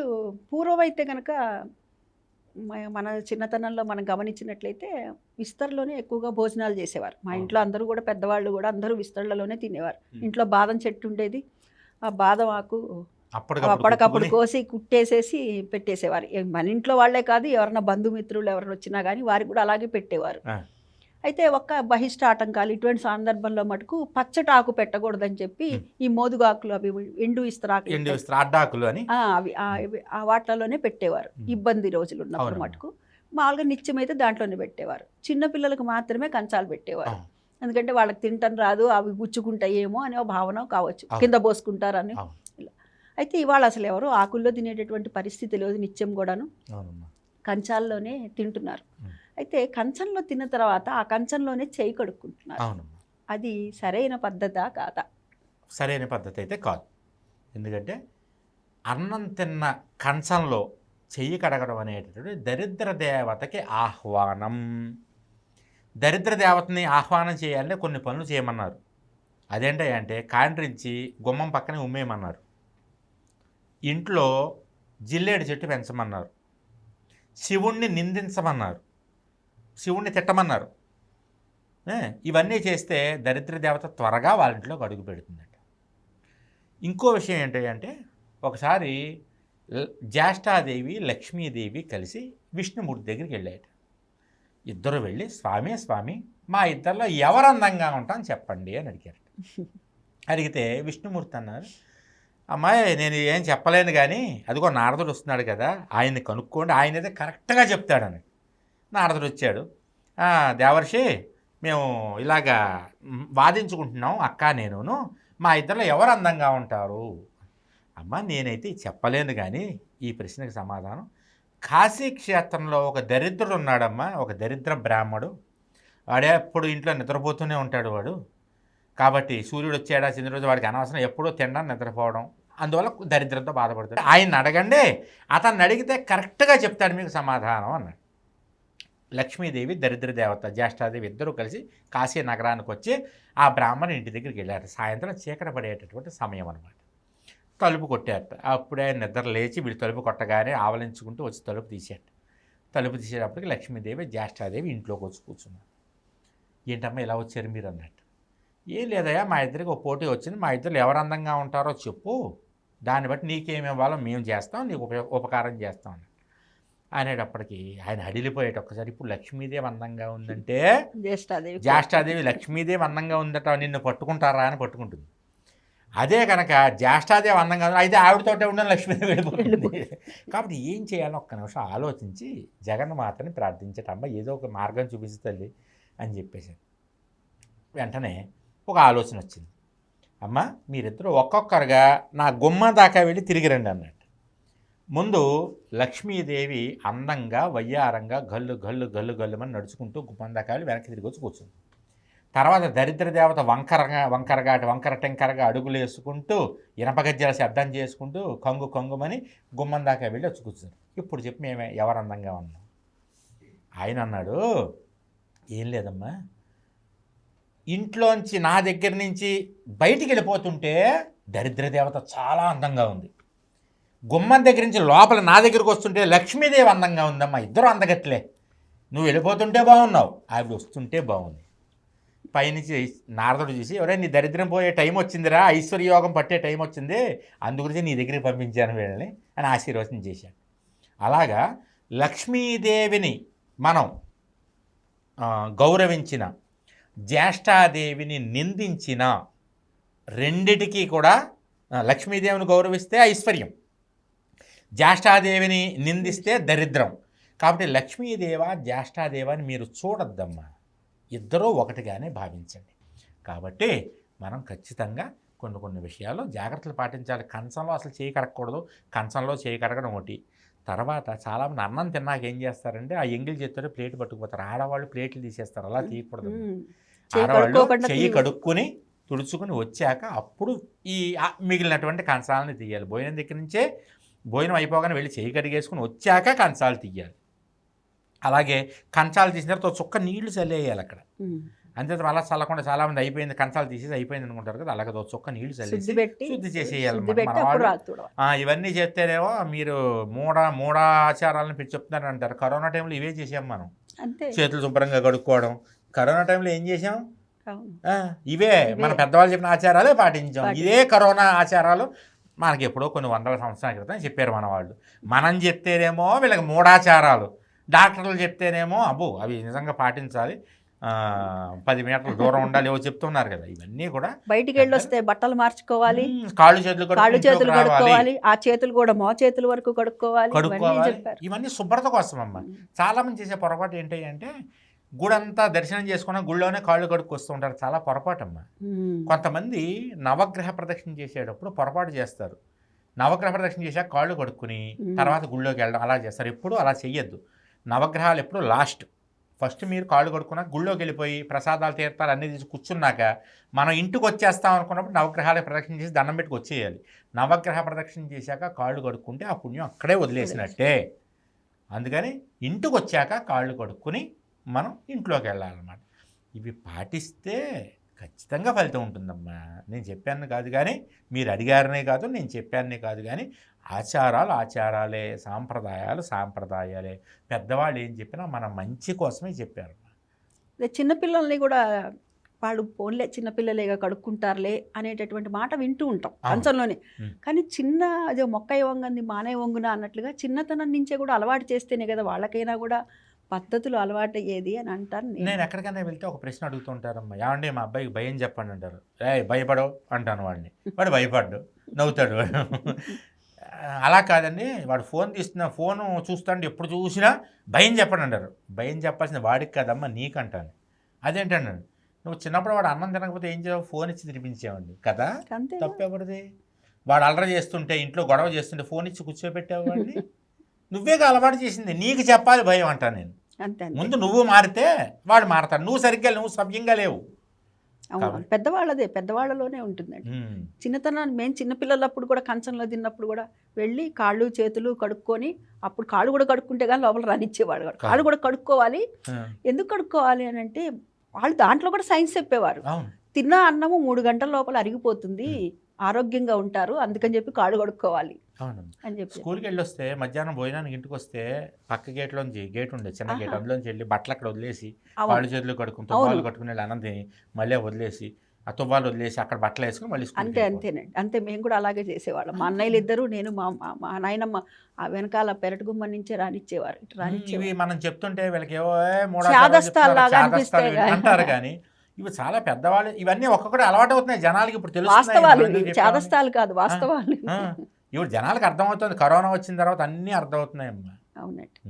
ఇప్పుడు పూర్వమైతే కనుక మ- మన చిన్నతనంలో మనం గమనించినట్లయితే విస్తరలోనే ఎక్కువగా భోజనాలు చేసేవారు మా. ఇంట్లో అందరూ కూడా పెద్దవాళ్ళు కూడా అందరూ విస్తరలలోనే తినేవారు. ఇంట్లో బాదం చెట్టు ఉండేది ఆ బాదం ఆకు అప్పటికప్పుడు కోసి కుట్టేసేసి పెట్టేసేవారు మన ఇంట్లో వాళ్ళే కాదు ఎవరైనా బంధుమిత్రులు ఎవరైనా వచ్చినా కానీ వారికి కూడా అలాగే పెట్టేవారు. అయితే ఒక్క బహిష్ట ఆటంకాలు ఇటువంటి సందర్భంలో మటుకు పచ్చటి ఆకు పెట్టకూడదని చెప్పి. ఈ మోదుగాకులు అవి ఎండు ఇస్తరాకులు అని? ఆ, అవి ఆ, వాటిలోనే పెట్టేవారు. ఇబ్బంది రోజులు ఉన్నప్పుడు. మటుకు. మామూలుగా నిత్యం అయితే దాంట్లోనే పెట్టేవారు. చిన్న పిల్లలకు మాత్రమే కంచాలు పెట్టేవారు. ఎందుకంటే వాళ్ళకి తింటం రాదు అవి గుచ్చుకుంటాయేమో అనే భావన కావచ్చు. కింద పోసుకుంటారని. అయితే ఇవాళ అసలు ఎవరు ఆకుల్లో తినేటటువంటి పరిస్థితి లేదు నిత్యం కూడాను. కంచాల్లోనే తింటున్నారు. అయితే కంచంలో తిన్న తర్వాత ఆ కంచంలోనే చేయి కడుక్కుంటున్నారు. అవునమ్మా. అది సరైన పద్ధతా కాదా? సరైన పద్ధతి అయితే కాదు. ఎందుకంటే అన్నం తిన్న కంచంలో చెయ్యి కడగడం అనేటటువంటి దరిద్ర దేవతకి ఆహ్వానం. దరిద్ర దేవతని ఆహ్వానం చేయాలంటే కొన్ని పనులు చేయమన్నారు. అదేంటి అంటే కాండ్రించి గుమ్మం పక్కనే ఉమ్మేయమన్నారు. ఇంట్లో జిల్లేడు చెట్టు పెంచమన్నారు. శివుణ్ణి నిందించమన్నారు. శివుణ్ణి తిట్టమన్నారు. ఇవన్నీ చేస్తే దరిద్ర దేవత త్వరగా వాళ్ళ ఇంట్లోకి అడుగు పెడుతుందట. ఇంకో విషయం ఏంటి అంటే ఒకసారి జ్యేష్ఠాదేవి లక్ష్మీదేవి కలిసి విష్ణుమూర్తి దగ్గరికి వెళ్ళాయట. ఇద్దరు వెళ్ళి స్వామి స్వామి మా ఇద్దరిలో ఎవరు అందంగా ఉంటాం చెప్పండి అని అడిగారట. అడిగితే విష్ణుమూర్తి అన్నారు అమ్మాయి నేను ఏం చెప్పలేను కానీ అదిగో నారదుడు వస్తున్నాడు కదా ఆయన్ని కనుక్కోండి ఆయన అయితే కరెక్ట్గా చెప్తాడని. నారదుడు వచ్చాడు దేవర్షి మేము ఇలాగా వాదించుకుంటున్నాం అక్క నేనును. మా ఇద్దరిలో ఎవరు అందంగా ఉంటారు? అమ్మ నేనైతే చెప్పలేను కానీ ఈ ప్రశ్నకు సమాధానం. కాశీ క్షేత్రంలో ఒక దరిద్రుడు ఉన్నాడమ్మా ఒక దరిద్ర బ్రాహ్మడు. వాడే ఎప్పుడు ఇంట్లో నిద్రపోతూనే ఉంటాడు వాడు. కాబట్టి సూర్యుడు వచ్చాడా చంద్రుడు వాడికి అనవసరం ఎప్పుడూ తినడం నిద్రపోవడం. అందువల్ల దరిద్రంతో బాధపడతాడు ఆయన అడగండి. అతన్ని అడిగితే కరెక్ట్గా చెప్తాడు మీకు సమాధానం అన్నాడు. లక్ష్మీదేవి దరిద్ర దేవత జ్యేష్ఠాదేవి ఇద్దరూ కలిసి కాశీ నగరానికి వచ్చి ఆ బ్రాహ్మణ ఇంటి దగ్గరికి వెళ్ళారు సాయంత్రం చీకటి పడేటటువంటి సమయం అనమాట తలుపు కొట్టారట. అప్పుడే ఆయన నిద్ర లేచి వీళ్ళు తలుపు కొట్టగానే ఆవలించుకుంటూ వచ్చి తలుపు తీసేట తలుపు తీసేటప్పటికి లక్ష్మీదేవి జ్యేష్ఠాదేవి ఇంట్లోకి వచ్చి కూర్చున్నారు. ఏంటమ్మా ఇలా వచ్చారు మీరు? అన్నట్టు. ఏం లేదయ్యా మా ఇద్దరికి ఒక పోటీ వచ్చింది. మా ఇద్దరు ఎవరు అందంగా ఉంటారో చెప్పు. దాన్ని బట్టి నీకేమి ఇవ్వాలో మేము చేస్తాం నీకు ఉప ఉపకారం చేస్తాం అన్నట్టు. అనేటప్పటికి ఆయన అడిలిపోయేట ఒక్కసారి. ఇప్పుడు లక్ష్మీదేవి అందంగా ఉందంటే జ్యేష్ఠాదేవి జ్యేష్ఠాదేవి లక్ష్మీదేవి అందంగా ఉందట నిన్ను పట్టుకుంటారా? అని పట్టుకుంటుంది. అదే కనుక జ్యేష్ఠాదేవి అందంగా ఉంది అయితే ఆవిడతోటే ఉన్న లక్ష్మీదేవి వెళ్ళిపోతుంది. కాబట్టి ఏం చేయాలో ఒక్క నిమిషం ఆలోచించి జగన్మాతని ప్రార్థించటమ్మ ఏదో ఒక మార్గం చూపించు తల్లి అని చెప్పేసి వెంటనే ఒక ఆలోచన వచ్చింది. అమ్మ మీరిద్దరూ ఒక్కొక్కరుగా నా గుమ్మ దాకా వెళ్ళి తిరిగి రండి అన్నట్టు ముందు లక్ష్మీదేవి అందంగా వయ్యారంగా గల్లు గల్లు గల్లు గల్లుమని నడుచుకుంటూ గుమ్మం వెళ్ళి వెనక్కి తిరిగి వచ్చి కూర్చుంది. తర్వాత దరిద్ర దేవత వంకరగా వంకరగా వంకర టెంకరగా అడుగులు వేసుకుంటూ ఇనపగజ్జల శబ్దం చేసుకుంటూ కంగు కంగుమని గుమ్మం దాకా వెళ్ళి వచ్చి కూర్చుంది. ఇప్పుడు చెప్పి మేమే ఎవరు అందంగా ఉన్నాం? ఆయన అన్నాడు ఏం లేదమ్మా. ఇంట్లోంచి నా దగ్గర నుంచి బయటికి వెళ్ళిపోతుంటే దరిద్ర దేవత చాలా అందంగా ఉంది. గుమ్మం దగ్గర నుంచి లోపల నా దగ్గరకు వస్తుంటే లక్ష్మీదేవి అందంగా ఉందమ్మా ఇద్దరు అందగట్లే నువ్వు వెళ్ళిపోతుంటే బాగున్నావు ఆవిడ వస్తుంటే బాగుంది. పైనుంచి నారదుడు చూసి ఎవరే నీ దరిద్రం పోయే టైం వచ్చిందిరా ఐశ్వర్యోగం పట్టే టైం వచ్చింది అందుగురించి నీ దగ్గరికి పంపించాను వీళ్ళని అని ఆశీర్వచనం చేశాడు. అలాగా లక్ష్మీదేవిని మనం గౌరవించిన జ్యేష్ఠాదేవిని నిందించిన రెండిటికీ కూడా లక్ష్మీదేవిని గౌరవిస్తే ఐశ్వర్యం. జ్యేష్ఠాదేవిని నిందిస్తే దరిద్రం. కాబట్టి లక్ష్మీదేవ జ్యేష్ఠాదేవ అని మీరు చూడొద్దమ్మా. ఇద్దరూ ఒకటిగానే భావించండి. కాబట్టి మనం ఖచ్చితంగా కొన్ని కొన్ని విషయాల్లో జాగ్రత్తలు పాటించాలి. కంచంలో అసలు చేయి కడగకూడదు. కంచంలో చేయి కడగడం ఒకటి. తర్వాత చాలామంది అన్నం తిన్నాక ఏం చేస్తారంటే ఆ ఎంగిల్ చేతితో ప్లేట్ పట్టుకుపోతారు. ఆడవాళ్ళు ప్లేట్లు తీసేస్తారు. అలా తీయకూడదు. ఆడవాళ్ళు చెయ్యి. కడుక్కుని తుడుచుకుని వచ్చాక అప్పుడు ఈ మిగిలినటువంటి కంచాలని తీయాలి. భోజనం దగ్గర నుంచే భోజనం అయిపోగానే వెళ్ళి చెయ్యి కడిగేసుకుని వచ్చాక కంచాలు తీయాలి. అలాగే కంచాలు తీసిన తర్వాత చుక్క నీళ్ళు చల్లేయాలి అక్కడ. అంతే అలా చల్లకుండా చాలా మంది అయిపోయింది కంచాలు తీసేసి అయిపోయింది అనుకుంటారు కదా అలాగే చొక్క నీళ్ళు చల్లేసి శుద్ధి చేసేయాలి ఇవన్నీ చేస్తేనేమో మీరు మూడ మూడ ఆచారాలను పెట్టి చెప్తున్నారు అంటారు. కరోనా టైంలో ఇవే చేసాం మనం. చేతులు శుభ్రంగా కడుక్కోవడం. కరోనా టైంలో ఏం చేసాం? ఇవే. మన. పెద్దవాళ్ళు చెప్పిన ఆచారాలే పాటించాం. ఇదే కరోనా ఆచారాలు. మనకి ఎప్పుడో కొన్ని వందల సంవత్సరాల క్రితం చెప్పారు మన వాళ్ళు మనం చెప్తేనేమో వీళ్ళకి మూఢాచారాలు. డాక్టర్లు చెప్తేనేమో అబ్బో అవి నిజంగా పాటించాలి. పది మీటర్ల దూరం ఉండాలి ఏవో చెప్తున్నారు కదా. ఇవన్నీ కూడా బయటికి వెళ్ళి వస్తే బట్టలు మార్చుకోవాలి. కాళ్ళు చేతులు కాళ్ళు చేతులు కడుక్కోవాలి. ఆ చేతులు కూడా మో చేతుల వరకు కడుక్కోవాలి. కడుక్కోవాలి. ఇవన్నీ శుభ్రత కోసం అమ్మ చాలా మంది చేసే పొరపాటు ఏంటి అంటే గుడంతా దర్శనం చేసుకున్న గుళ్ళోనే కాళ్ళు కడుక్కొస్తూ ఉంటారు. చాలా పొరపాటు అమ్మ. కొంతమంది నవగ్రహ ప్రదక్షిణ చేసేటప్పుడు పొరపాటు చేస్తారు. నవగ్రహ ప్రదక్షిణ చేశాక కాళ్ళు కడుక్కుని. తర్వాత గుళ్ళోకి వెళ్ళడం అలా చేస్తారు. ఎప్పుడు అలా చెయ్యొద్దు. నవగ్రహాలు ఎప్పుడు లాస్ట్. ఫస్ట్ మీరు కాళ్ళు కడుక్కున్నాక గుళ్ళోకి వెళ్ళిపోయి ప్రసాదాలు తీర్థాలు అన్నీ తీసి కూర్చున్నాక మనం ఇంటికి వచ్చేస్తాం అనుకున్నప్పుడు నవగ్రహాలకు ప్రదక్షిణ చేసి దండం పెట్టుకు వచ్చేయాలి. నవగ్రహ ప్రదక్షిణ చేశాక కాళ్ళు కడుక్కుంటే ఆ పుణ్యం అక్కడే వదిలేసినట్టే. అందుకని ఇంటికి వచ్చాక కాళ్ళు కడుక్కుని మనం ఇంట్లోకి వెళ్ళాలన్నమాట ఇవి పాటిస్తే ఖచ్చితంగా ఫలితం ఉంటుందమ్మా. నేను చెప్పాను కాదు కానీ మీరు అడిగారనే కాదు నేను చెప్పానే కాదు కానీ ఆచారాలు ఆచారాలే సాంప్రదాయాలు సాంప్రదాయాలే. పెద్దవాళ్ళు ఏం చెప్పినా మన మంచి కోసమే చెప్పారు అదే చిన్నపిల్లల్ని కూడా వాళ్ళు పోన్లే చిన్నపిల్లలేగా కడుక్కుంటారులే అనేటటువంటి మాట వింటూ ఉంటాం ఉమ్. కానీ చిన్న అదే మొక్కయ్య వంగంది మానయ్య వంగున అన్నట్లుగా చిన్నతనం నుంచే కూడా అలవాటు చేస్తేనే కదా వాళ్ళకైనా కూడా పద్ధతులు అలవాటు అయ్యేది అని అంటారు నేను. ఎక్కడికైనా వెళ్తే ఒక ప్రశ్న అడుగుతుంటారమ్మా. ఏమండి మా అబ్బాయికి భయం చెప్పండి అంటారు. ఏ భయపడవు అంటాను వాడిని. వాడు భయపడ్డు నవ్వుతాడు అలా కాదండి వాడు ఫోన్ తీస్తున్న ఫోన్ చూస్తాండి ఎప్పుడు చూసినా భయం చెప్పండి అంటారు. భయం చెప్పాల్సింది వాడికి కాదమ్మా నీకంటాను. అదేంటండి? నువ్వు చిన్నప్పుడు వాడు అన్నం తినకపోతే ఏం చేయవు ఫోన్ ఇచ్చి తినిపించేవాడిని కదా? తప్పెవరిది? వాడు అల్లరి చేస్తుంటే ఇంట్లో గొడవ చేస్తుంటే ఫోన్ ఇచ్చి కూర్చోబెట్టావు వాడిని నువ్వే అలవాటు చేసింది? నీకు చెప్పాలి భయం అంటాను నేను. ముందు నువ్వు మారితే వాడు మారతాడు. నువ్వు సరిగ్గా నువ్వు సవ్యంగా లేవు. పెద్దవాళ్ళదే పెద్దవాళ్ళలోనే ఉంటుందండి. చిన్నతనాన్ని మేము చిన్నపిల్లలప్పుడు కూడా కంచంలో తిన్నప్పుడు కూడా వెళ్ళి కాళ్ళు చేతులు కడుక్కొని అప్పుడు కాళ్ళు కూడా కడుక్కుంటే కానీ లోపల రానిచ్చేవాడు కాదు. కాళ్ళు కూడా కడుక్కోవాలి. ఎందుకు కడుక్కోవాలి అని అంటే వాళ్ళు దాంట్లో కూడా సైన్స్ చెప్పేవారు. తిన్న అన్నము మూడు గంటల లోపల అరిగిపోతుంది. ఆరోగ్యంగా ఉంటారు. అందుకని చెప్పి కాళ్ళు కడుక్కోవాలి. అని చెప్పి స్కూల్కి వెళ్ళి వస్తే మధ్యాహ్నం భోజనానికి ఇంటికి వస్తే పక్క గేట్లోంచి గేట్ ఉండే చిన్న గేట్. అందులోంచి వెళ్ళి బట్టలు అక్కడ వదిలేసి అవును. కాళ్ళు చేతులు కట్టుకుని వెళ్ళి అన్నం తిని మళ్ళీ వదిలేసి ఆ తువ్వాలు వదిలేసి అక్కడ బట్టలు వేసుకుని మళ్ళీ అంతే. అంతేనండి. అంతే మేము కూడా అలాగే చేసేవాళ్ళం. మా అన్నయ్యలు ఇద్దరు నేను మా మా- నాయనమ్మ ఆ వెనకాల పెరటి గుమ్మ నుంచే రానిచ్చేవారు ఇవి మనం చెప్తుంటే వీళ్ళకి ఏవో లాగా అనిపిస్తాయి అంటారు కానీ. ఇవి చాలా పెద్దవాళ్ళు ఇవన్నీ ఒక్కొక్కటి అలవాటు అవుతున్నాయి జనాలకి ఇప్పుడు తెలుస్తున్నాయి వాస్తవాలు. చాదస్తాలు కాదు వాస్తవాలు ఇప్పుడు జనాలకు అర్థమవుతుంది. కరోనా వచ్చిన తర్వాత అన్నీ అర్థమవుతున్నాయమ్మా. అవునండి.